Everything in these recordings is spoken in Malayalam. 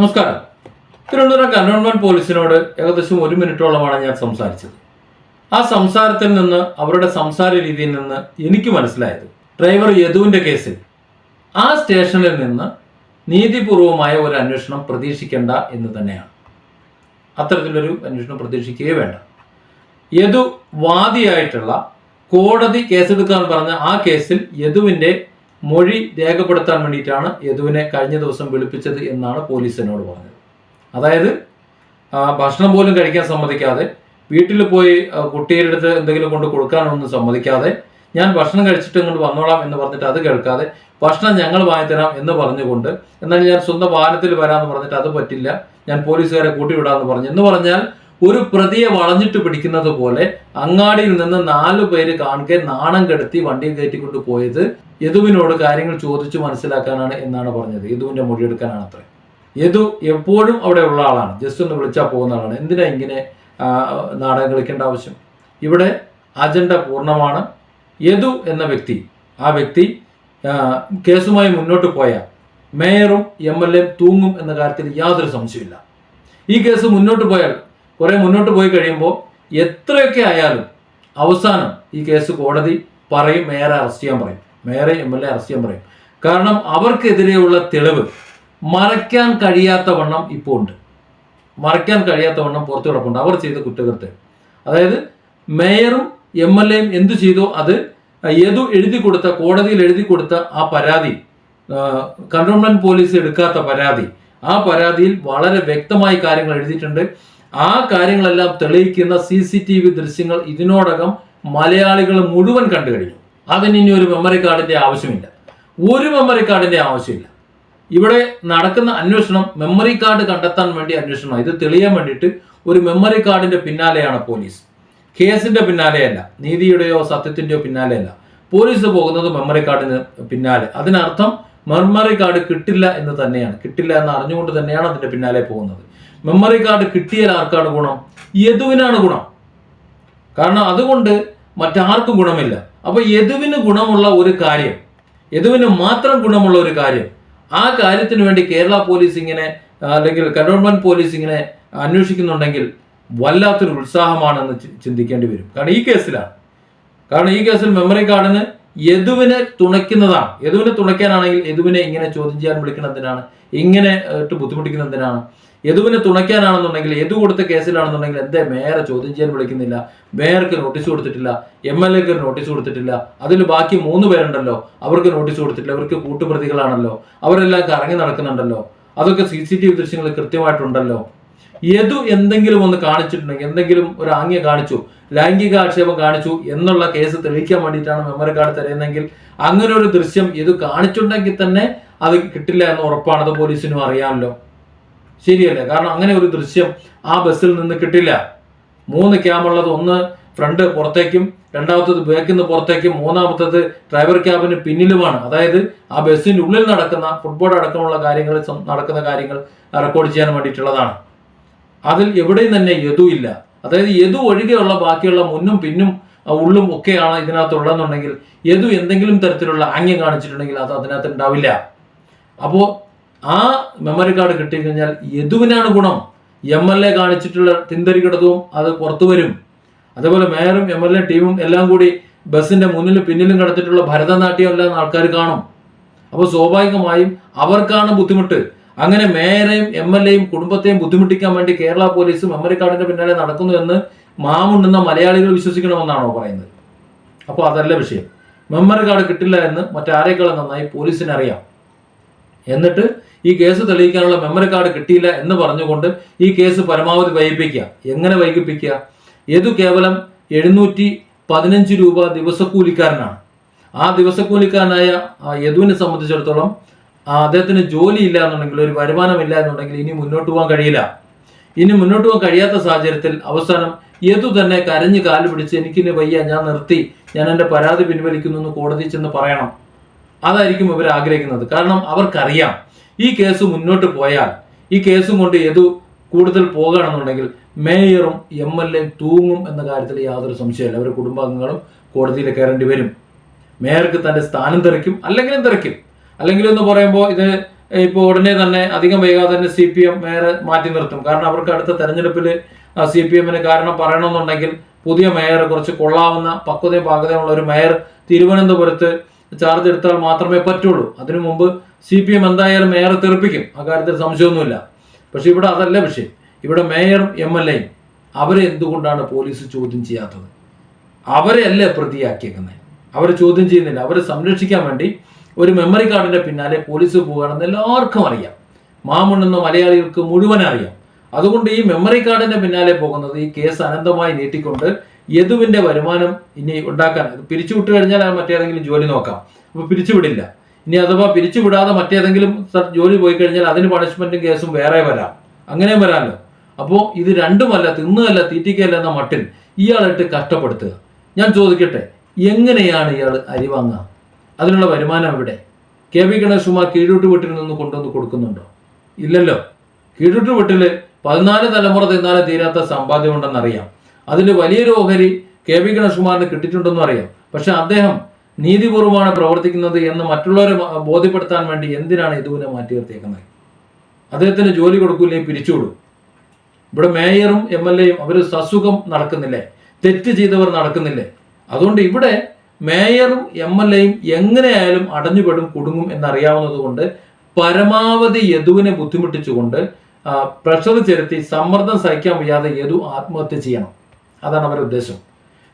നമസ്കാരം. തിരുവനന്തപുരം കന്റോൺമെന്റ് പോലീസിനോട് ഏകദേശം ഒരു മിനിറ്റോളമാണ് ഞാൻ സംസാരിച്ചത്. ആ സംസാരത്തിൽ നിന്ന് അവരുടെ സംസാര രീതിയിൽ നിന്ന് എനിക്ക് മനസ്സിലായത് ഡ്രൈവർ യദുവിന്റെ കേസിൽ. ആ സ്റ്റേഷനിൽ നിന്ന് നീതിപൂർവമായ ഒരു അന്വേഷണം പ്രതീക്ഷിക്കേണ്ട എന്ന് തന്നെയാണ്. അത്തരത്തിലൊരു അന്വേഷണം പ്രതീക്ഷിക്കുകയേ വേണ്ട. യദു വാദിയായിട്ടുള്ള കോടതി കേസെടുക്കാൻ പറഞ്ഞ ആ കേസിൽ യദുവിന്റെ മൊഴി രേഖപ്പെടുത്താൻ വേണ്ടിയിട്ടാണ് യദുവിനെ കഴിഞ്ഞ ദിവസം വിളിപ്പിച്ചത് എന്നാണ് പോലീസ് എന്നോട് പറഞ്ഞത്. അതായത് ഭക്ഷണം പോലും കഴിക്കാൻ സമ്മതിക്കാതെ വീട്ടിൽ പോയി കുട്ടിയുടെ അടുത്ത് എന്തെങ്കിലും കൊണ്ട് കൊടുക്കാനൊന്നും സമ്മതിക്കാതെ ഞാൻ ഭക്ഷണം കഴിച്ചിട്ട് ഇങ്ങോട്ട് വന്നോളാം എന്ന് പറഞ്ഞിട്ട് അത് കേൾക്കാതെ ഭക്ഷണം ഞങ്ങൾ വാങ്ങിത്തരാം എന്ന് പറഞ്ഞുകൊണ്ട് എന്നാൽ ഞാൻ സ്വന്തം വാഹനത്തിൽ വരാമെന്ന് പറഞ്ഞിട്ട് അത് പറ്റില്ല ഞാൻ പോലീസുകാരെ കൂട്ടി കൂട്ടിവിടാമെന്ന് പറഞ്ഞു എന്ന് പറഞ്ഞാൽ ഒരു പ്രതിയെ വളഞ്ഞിട്ട് പിടിക്കുന്നത് പോലെ അങ്ങാടിയിൽ നിന്ന് നാലു പേര് കാണുക നാണം കെടുത്തി വണ്ടിയിൽ കയറ്റിക്കൊണ്ട് പോയത് യദുവിനോട് കാര്യങ്ങൾ ചോദിച്ചു മനസ്സിലാക്കാനാണ് എന്നാണ് പറഞ്ഞത്. യദുവിന്റെ മൊഴിയെടുക്കാനാണ് അത്ര. യദു എപ്പോഴും അവിടെ ഉള്ള ആളാണ്. ജസ്റ്റ് ഒന്ന് വിളിച്ചാൽ പോകുന്ന ആളാണ്. എന്തിനാ ഇങ്ങനെ നാടകം കളിക്കേണ്ട ആവശ്യം? ഇവിടെ അജണ്ട പൂർണമാണ്. യദു എന്ന വ്യക്തി ആ വ്യക്തി കേസുമായി മുന്നോട്ട് പോയ മേയറും എം എൽ തൂങ്ങും എന്ന കാര്യത്തിൽ യാതൊരു സംശയമില്ല ഈ കേസ് മുന്നോട്ട് പോയാൽ കുറെ മുന്നോട്ട് പോയി കഴിയുമ്പോൾ എത്രയൊക്കെ ആയാലും അവസാനം ഈ കേസ് കോടതി പറയും മേയറെ അറസ്റ്റ് ചെയ്യാൻ പറയും. മേയറെ എം എൽ എ അറസ്റ്റ് ചെയ്യാൻ പറയും. കാരണം അവർക്കെതിരെയുള്ള തെളിവ് മറയ്ക്കാൻ കഴിയാത്ത വണ്ണം ഇപ്പോൾ ഉണ്ട്. മറയ്ക്കാൻ കഴിയാത്ത വണ്ണം പുറത്തു കിടപ്പുണ്ട്. അവർ ചെയ്ത കുറ്റകൃത്യം. അതായത് മേയറും എം എൽ എയും എന്തു ചെയ്തോ അത് ഏതു എഴുതി കൊടുത്ത കോടതിയിൽ എഴുതി കൊടുത്ത ആ പരാതി കണ്ടോൺമെന്റ് പോലീസ് എടുക്കാത്ത പരാതി ആ പരാതിയിൽ വളരെ വ്യക്തമായി കാര്യങ്ങൾ എഴുതിയിട്ടുണ്ട്. ആ കാര്യങ്ങളെല്ലാം തെളിയിക്കുന്ന സി സി ടി വി ദൃശ്യങ്ങൾ ഇതിനോടകം മലയാളികൾ മുഴുവൻ കണ്ടു കഴിഞ്ഞു. അതിന് ഇനി ഒരു മെമ്മറി കാർഡിന്റെ ആവശ്യമില്ല. ഒരു മെമ്മറി കാർഡിന്റെ ആവശ്യമില്ല. ഇവിടെ നടക്കുന്ന അന്വേഷണം മെമ്മറി കാർഡ് കണ്ടെത്താൻ വേണ്ടി അന്വേഷണം ഇത് തെളിയാൻ വേണ്ടിയിട്ട് ഒരു മെമ്മറി കാർഡിന്റെ പിന്നാലെയാണ് പോലീസ്. കേസിന്റെ പിന്നാലെയല്ല. നീതിയുടെയോ സത്യത്തിന്റെയോ പിന്നാലെയല്ല. പോലീസ് പോകുന്നത് മെമ്മറി കാർഡിന് പിന്നാലെ. അതിനർത്ഥം മെമ്മറി കാർഡ് കിട്ടില്ല എന്ന് തന്നെയാണ്. കിട്ടില്ല എന്ന് അറിഞ്ഞുകൊണ്ട് തന്നെയാണ് അതിന്റെ പിന്നാലെ പോകുന്നത്. മെമ്മറി കാർഡ് കിട്ടിയാൽ ആർക്കാണ് ഗുണം? യദുവിനാണ് ഗുണം. കാരണം അതുകൊണ്ട് മറ്റാർക്കും ഗുണമില്ല. അപ്പോൾ യദുവിന് ഗുണമുള്ള ഒരു കാര്യം യദുവിന് മാത്രം ഗുണമുള്ള ഒരു കാര്യം ആ കാര്യത്തിന് വേണ്ടി കേരള പോലീസ് ഇങ്ങനെ അല്ലെങ്കിൽ കന്റോൺമെന്റ് പോലീസ് ഇങ്ങനെ അന്വേഷിക്കുന്നുണ്ടെങ്കിൽ വല്ലാത്തൊരു ഉത്സാഹമാണെന്ന് ചിന്തിക്കേണ്ടി വരും. കാരണം ഈ കേസിലാണ്. കാരണം ഈ കേസിൽ മെമ്മറി കാർഡിന് യദുവിനെ തുണയ്ക്കുന്നതാണ്. യദുവിനെ തുണയ്ക്കാനാണെങ്കിൽ യദുവിനെ ഇങ്ങനെ ചോദ്യം ചെയ്യാൻ വിളിക്കുന്നതിനാണ് ഇങ്ങനെ ഇട്ട് ബുദ്ധിമുട്ടിക്കുന്നതിനാണ് യദുവിനെ തുണയ്ക്കാനാണെന്നുണ്ടെങ്കിൽ യദു കൊടുത്ത കേസിലാണെന്നുണ്ടെങ്കിൽ എന്തേ മേയറെ ചോദ്യം ചെയ്യാൻ വിളിക്കുന്നില്ല? മേയർക്ക് നോട്ടീസ് കൊടുത്തിട്ടില്ല എം എൽ എക്ക് നോട്ടീസ് കൊടുത്തിട്ടില്ല. അതിൽ ബാക്കി മൂന്ന് പേരുണ്ടല്ലോ അവർക്ക് നോട്ടീസ് കൊടുത്തിട്ടില്ല. അവർക്ക് കൂട്ടുപ്രതികളാണല്ലോ. അവരെല്ലാം കറങ്ങി നടക്കുന്നുണ്ടല്ലോ. അതൊക്കെ സി സി ടി വി ദൃശ്യങ്ങൾ കൃത്യമായിട്ടുണ്ടല്ലോ. യദു എന്തെങ്കിലും ഒന്ന് കാണിച്ചിട്ടുണ്ടെങ്കിൽ എന്തെങ്കിലും ഒരു ആംഗ്യം കാണിച്ചു ലൈംഗിക ആക്ഷേപം കാണിച്ചു എന്നുള്ള കേസ് തെളിയിക്കാൻ വേണ്ടിയിട്ടാണ് മെമ്മറി കാർഡ് തരുന്നതെങ്കിൽ അങ്ങനെ ഒരു ദൃശ്യം യദു കാണിച്ചിട്ടുണ്ടെങ്കിൽ തന്നെ അത് കിട്ടില്ല എന്ന് ഉറപ്പാണ്. അത് പോലീസിനും അറിയാമല്ലോ. ശരിയല്ലേ? കാരണം അങ്ങനെ ഒരു ദൃശ്യം ആ ബസ്സിൽ നിന്ന് കിട്ടില്ല. മൂന്ന് ക്യാബ് ഉള്ളത്. ഒന്ന് ഫ്രണ്ട് പുറത്തേക്കും രണ്ടാമത്തത് ബാക്കിൽ നിന്ന് പുറത്തേക്കും മൂന്നാമത്തത് ഡ്രൈവർ ക്യാബിന് പിന്നിലുമാണ്. അതായത് ആ ബസ്സിന്റെ ഉള്ളിൽ നടക്കുന്ന ഫുട്ബോൾ അടക്കമുള്ള കാര്യങ്ങൾ നടക്കുന്ന കാര്യങ്ങൾ റെക്കോർഡ് ചെയ്യാൻ വേണ്ടിയിട്ടുള്ളതാണ്. അതിൽ എവിടെയും തന്നെ യദു ഇല്ല. അതായത് യദു ഒഴികെയുള്ള ബാക്കിയുള്ള മുന്നും പിന്നും ഉള്ളും ഒക്കെയാണ് ഇതിനകത്തുള്ളതെന്നുണ്ടെങ്കിൽ യദു എന്തെങ്കിലും തരത്തിലുള്ള ആംഗ്യം കാണിച്ചിട്ടുണ്ടെങ്കിൽ അത് അതിനകത്ത് ഉണ്ടാവില്ല. അപ്പോൾ ആ മെമ്മറി കാർഡ് കിട്ടിക്കഴിഞ്ഞാൽ യദുവിനാണ് ഗുണം. എം എൽ എ കാണിച്ചിട്ടുള്ള തിന്തരി കിടത്തും അത് പുറത്തു വരും. അതേപോലെ മേയറും എം എൽ എ ടീമും എല്ലാം കൂടി ബസ്സിന്റെ മുന്നിലും പിന്നിലും കിടത്തിട്ടുള്ള ഭരതനാട്യം എല്ലാം ആൾക്കാർ കാണും. അപ്പോൾ സ്വാഭാവികമായും അവർക്കാണ് ബുദ്ധിമുട്ട്. അങ്ങനെ മേയറെയും എം എൽ എയും കുടുംബത്തെയും ബുദ്ധിമുട്ടിക്കാൻ വേണ്ടി കേരള പോലീസ് മെമ്മറി കാർഡിന്റെ പിന്നാലെ നടക്കുന്നു എന്ന് മാമുണ്ടെന്ന മലയാളികൾ വിശ്വസിക്കണമെന്നാണോ പറയുന്നത്. അപ്പോൾ അതല്ല വിഷയം. മെമ്മറി കാർഡ് കിട്ടില്ല എന്ന് മറ്റാരേക്കാളും നന്നായി പോലീസിനറിയാം. എന്നിട്ട് ഈ കേസ് തെളിയിക്കാനുള്ള മെമ്മറി കാർഡ് കിട്ടിയില്ല എന്ന് പറഞ്ഞുകൊണ്ട് ഈ കേസ് പരമാവധി വൈകിപ്പിക്കുക. എങ്ങനെ വൈകിപ്പിക്കുക? ഏതു കേവലം എഴുന്നൂറ്റി പതിനഞ്ച് രൂപ ദിവസക്കൂലിക്കാരനാണ്. ആ ദിവസക്കൂലിക്കാരനായ യദുവിനെ സംബന്ധിച്ചിടത്തോളം അദ്ദേഹത്തിന് ജോലി ഇല്ല എന്നുണ്ടെങ്കിൽ ഒരു വരുമാനമില്ല എന്നുണ്ടെങ്കിൽ ഇനി മുന്നോട്ട് പോകാൻ കഴിയില്ല. ഇനി മുന്നോട്ട് പോകാൻ കഴിയാത്ത സാഹചര്യത്തിൽ അവസാനം യദു തന്നെ കരഞ്ഞ് കാൽ പിടിച്ച് എനിക്കിനി വയ്യ ഞാൻ നിർത്തി ഞാൻ എന്റെ പരാതി പിൻവലിക്കുന്നു എന്ന് കോടതി ചെന്ന് പറയണം. അതായിരിക്കും ഇവർ ആഗ്രഹിക്കുന്നത്. കാരണം അവർക്കറിയാം. ഈ കേസ് മുന്നോട്ട് പോയാൽ ഈ കേസും കൊണ്ട് ഏതു കൂടുതൽ പോകുകയാണെന്നുണ്ടെങ്കിൽ മേയറും എം എൽ എയും തൂങ്ങും എന്ന കാര്യത്തിൽ യാതൊരു സംശയമില്ല അവരുടെ കുടുംബാംഗങ്ങളും കോടതിയിൽ കയറേണ്ടി വരും. മേയർക്ക് തന്റെ സ്ഥാനം തെറിക്കും അല്ലെങ്കിലും തെറിക്കും അല്ലെങ്കിൽ എന്ന് പറയുമ്പോൾ ഇത് ഇപ്പോൾ ഉടനെ തന്നെ അധികം വൈകാതെ തന്നെ സി പി എം മേയറെ മാറ്റി നിർത്തും. കാരണം അവർക്ക് അടുത്ത തെരഞ്ഞെടുപ്പിൽ സി പി എമ്മിന് കാരണം പറയണമെന്നുണ്ടെങ്കിൽ പുതിയ മേയർ കുറച്ച് കൊള്ളാവുന്ന പക്വതയും പാകതയുമുള്ള ഒരു മേയർ തിരുവനന്തപുരത്ത് ചാർജ് എടുത്താൽ മാത്രമേ പറ്റുള്ളൂ. അതിനു മുമ്പ് സി പി എം എന്തായാലും മേയറെ തെറിപ്പിക്കും. അക്കാര്യത്തിൽ സംശയമൊന്നുമില്ല. പക്ഷെ ഇവിടെ അതല്ല വിഷയം. ഇവിടെ മേയറും എം എൽ എയും അവരെ എന്തുകൊണ്ടാണ് പോലീസ് ചോദ്യം ചെയ്യാത്തത്? അവരെ അല്ലേ പ്രതിയാക്കിയേക്കുന്നത്? അവർ ചോദ്യം ചെയ്യുന്നില്ല. അവരെ സംരക്ഷിക്കാൻ വേണ്ടി ഒരു മെമ്മറി കാർഡിന്റെ പിന്നാലെ പോലീസ് പോവുകയാണെന്ന് എല്ലാവർക്കും അറിയാം. മാമുണ്ടെന്ന് മലയാളികൾക്ക് മുഴുവൻ അറിയാം. അതുകൊണ്ട് ഈ മെമ്മറി കാർഡിന്റെ പിന്നാലെ പോകുന്നത് ഈ കേസ് അനന്തമായി നീട്ടിക്കൊണ്ട് യദുവിന്റെ വരുമാനം ഇനി ഉണ്ടാക്കാൻ. പിരിച്ചുവിട്ട് കഴിഞ്ഞാൽ മറ്റേതെങ്കിലും ജോലി നോക്കാം. അപ്പൊ പിരിച്ചുവിടില്ല ഇനി അഥവാ പിരിച്ചുവിടാതെ മറ്റേതെങ്കിലും ജോലി പോയി കഴിഞ്ഞാൽ അതിന് പണിഷ്മെന്റും കേസും വേറെ വരാം. അങ്ങനെയും വരാമല്ലോ. അപ്പോൾ ഇത് രണ്ടുമല്ല തിന്നുമല്ല തീറ്റിക്കല്ല എന്ന മട്ടിൽ ഇയാളിട്ട് കഷ്ടപ്പെടുത്തുക. ഞാൻ ചോദിക്കട്ടെ എങ്ങനെയാണ് ഇയാൾ അരി വാങ്ങുക? അതിനുള്ള വരുമാനം എവിടെ? കെ വി ഗണേഷ്കുമാർ കീഴൂട്ട് വീട്ടിൽ നിന്ന് കൊണ്ടുവന്ന് കൊടുക്കുന്നുണ്ടോ? ഇല്ലല്ലോ. കീഴൂട്ട് വീട്ടിൽ പതിനാല് തലമുറ തിന്നാലും തീരാത്ത സമ്പാദ്യം ഉണ്ടെന്നറിയാം. അതിൽ വലിയൊരു ഓഹരി കെ വി ഗണേഷ്കുമാറിന് കിട്ടിയിട്ടുണ്ടെന്നും അറിയാം. പക്ഷെ അദ്ദേഹം നീതിപൂർവമാണ് പ്രവർത്തിക്കുന്നത് എന്ന് മറ്റുള്ളവരെ ബോധ്യപ്പെടുത്താൻ വേണ്ടി എന്തിനാണ് ഇതുവിനെ മാറ്റി നിർത്തിയേക്കുന്നത്? അദ്ദേഹത്തിന് ജോലി കൊടുക്കൂലേ പിരിച്ചുവിടും. ഇവിടെ മേയറും എം എൽ എയും അവർ സസുഖം നടക്കുന്നില്ലേ? തെറ്റ് ചെയ്തവർ നടക്കുന്നില്ലേ? അതുകൊണ്ട് ഇവിടെ മേയറും എം എൽ എയും എങ്ങനെയായാലും അടഞ്ഞുപെടും കുടുങ്ങും എന്നറിയാവുന്നത് കൊണ്ട് പരമാവധി യദുവിനെ ബുദ്ധിമുട്ടിച്ചുകൊണ്ട് പ്രഷർ ചെലുത്തി സമ്മർദ്ദം സഹിക്കാൻ വയ്യാതെ യദു ആത്മഹത്യ ചെയ്യണം. അതാണ് അവരുടെ ഉദ്ദേശം.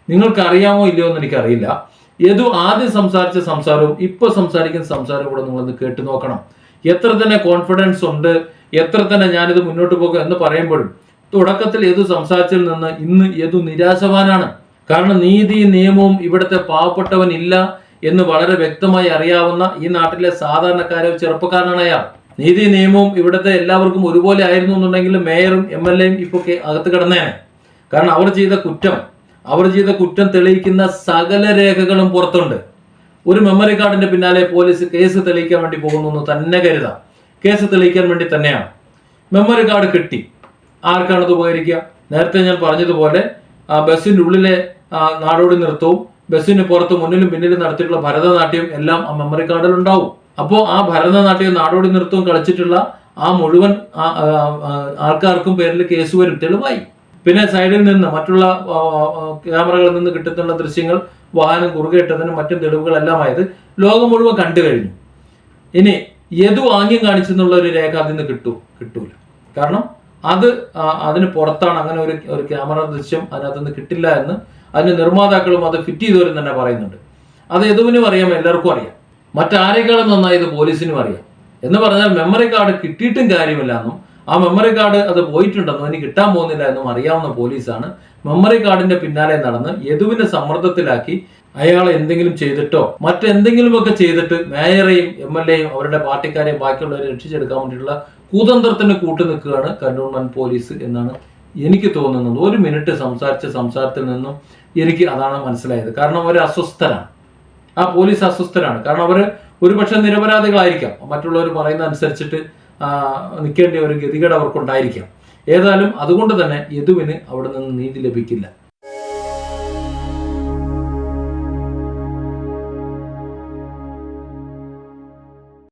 നിങ്ങൾക്ക് അറിയാമോ ഇല്ലയോ എന്ന് എനിക്കറിയില്ല. ഏതു ആദ്യം സംസാരിച്ച സംസാരവും ഇപ്പൊ സംസാരിക്കുന്ന സംസാരവും കൂടെ നിങ്ങളൊന്ന് കേട്ടു നോക്കണം. എത്ര തന്നെ കോൺഫിഡൻസ് ഉണ്ട് എത്ര തന്നെ ഞാനിത് മുന്നോട്ട് പോകുക എന്ന് പറയുമ്പോഴും തുടക്കത്തിൽ ഏതു സംസാരിച്ചതിൽ നിന്ന് ഇന്ന് ഏതു നിരാശവാനാണ്. കാരണം നീതി നിയമവും ഇവിടുത്തെ പാവപ്പെട്ടവൻ ഇല്ല എന്ന് വളരെ വ്യക്തമായി അറിയാവുന്ന ഈ നാട്ടിലെ സാധാരണക്കാരോ ചെറുപ്പക്കാരനാണ് അയാൾ. നീതി നിയമവും ഇവിടുത്തെ എല്ലാവർക്കും ഒരുപോലെ ആയിരുന്നു എന്നുണ്ടെങ്കിൽ മേയറും എം എൽ എയും ഇപ്പൊ അകത്ത് കിടന്നേനെ. കാരണം അവർ ചെയ്ത കുറ്റം അവർ ചെയ്ത കുറ്റം തെളിയിക്കുന്ന സകല രേഖകളും പുറത്തുണ്ട്. ഒരു മെമ്മറി കാർഡിന്റെ പിന്നാലെ പോലീസ് കേസ് തെളിയിക്കാൻ വേണ്ടി പോകുന്നു എന്ന് തന്നെ കരുതാം. കേസ് തെളിയിക്കാൻ വേണ്ടി തന്നെയാണ്. മെമ്മറി കാർഡ് കിട്ടി. ആർക്കാണത് പോയിരിക്കുക നേരത്തെ ഞാൻ പറഞ്ഞതുപോലെ ആ ബസ്സിന്റെ ഉള്ളിലെ നാടോടി നൃത്തവും ബസ്സിന് പുറത്ത് മുന്നിലും പിന്നിലും നടത്തിയിട്ടുള്ള ഭരതനാട്യം എല്ലാം ആ മെമ്മറി കാർഡിൽ ഉണ്ടാവും. അപ്പോൾ ആ ഭരതനാട്യവും നാടോടി നൃത്തവും കളിച്ചിട്ടുള്ള ആ മുഴുവൻ ആൾക്കാർക്കും പേരിൽ കേസ് വരും. തെളിവായി. പിന്നെ സൈഡിൽ നിന്ന് മറ്റുള്ള ക്യാമറകളിൽ നിന്ന് കിട്ടുന്ന ദൃശ്യങ്ങൾ വാഹനം കുറുകെട്ടതിനും മറ്റും തെളിവുകളെല്ലാമായത് ലോകം മുഴുവൻ കണ്ടു കഴിഞ്ഞു. ഇനി യദു ആംഗ്യം കാണിച്ചെന്നുള്ള ഒരു രേഖ അതിൽ നിന്ന് കിട്ടൂ കിട്ടൂല. കാരണം അത് അതിന് പുറത്താണ് അങ്ങനെ ഒരു ഒരു ക്യാമറ ദൃശ്യം അതിനകത്ത് നിന്ന് കിട്ടില്ല എന്ന് അതിന് നിർമ്മാതാക്കളും അത് ഫിറ്റ് ചെയ്തവരും തന്നെ പറയുന്നുണ്ട്. അത് യദുവിനും അറിയാം എല്ലാവർക്കും അറിയാം. മറ്റാരേക്കാളും നന്നായി ഇത് പോലീസിനും അറിയാം. എന്ന് പറഞ്ഞാൽ മെമ്മറി കാർഡ് കിട്ടിയിട്ടും കാര്യമില്ല എന്നും ആ മെമ്മറി കാർഡ് അത് പോയിട്ടുണ്ടെന്നും ഇനി കിട്ടാൻ പോകുന്നില്ല എന്നും അറിയാവുന്ന പോലീസാണ്. മെമ്മറി കാർഡിന്റെ പിന്നാലെ നടന്ന് യദുവിനെ സമ്മർദ്ദത്തിലാക്കി അയാളെ എന്തെങ്കിലും ചെയ്തിട്ടോ മറ്റെന്തെങ്കിലുമൊക്കെ ചെയ്തിട്ട് മേയറെയും എം എൽ എയും അവരുടെ പാർട്ടിക്കാരെയും ബാക്കിയുള്ളവരെ രക്ഷിച്ചെടുക്കാൻ വേണ്ടിയിട്ടുള്ള കൂതന്ത്രത്തിന് കൂട്ടു നിൽക്കുകയാണ് കന്റോൺമെന്റ് പോലീസ് എന്നാണ് എനിക്ക് തോന്നുന്നത്. ഒരു മിനിറ്റ് സംസാരിച്ച സംസാരത്തിൽ നിന്നും എനിക്ക് അതാണ് മനസ്സിലായത്. കാരണം അവർ അസ്വസ്ഥരാണ്. ആ പോലീസ് അസ്വസ്ഥരാണ്. കാരണം അവർ ഒരുപക്ഷെ നിരപരാധികളായിരിക്കാം. മറ്റുള്ളവർ പറയുന്ന അനുസരിച്ചിട്ട് നിൽക്കേണ്ട ഒരു ഗതികേട് അവർക്കുണ്ടായിരിക്കാം. ഏതായാലും അതുകൊണ്ട് തന്നെ യദുവിന് അവിടെ നിന്ന് നീതി ലഭിക്കില്ല.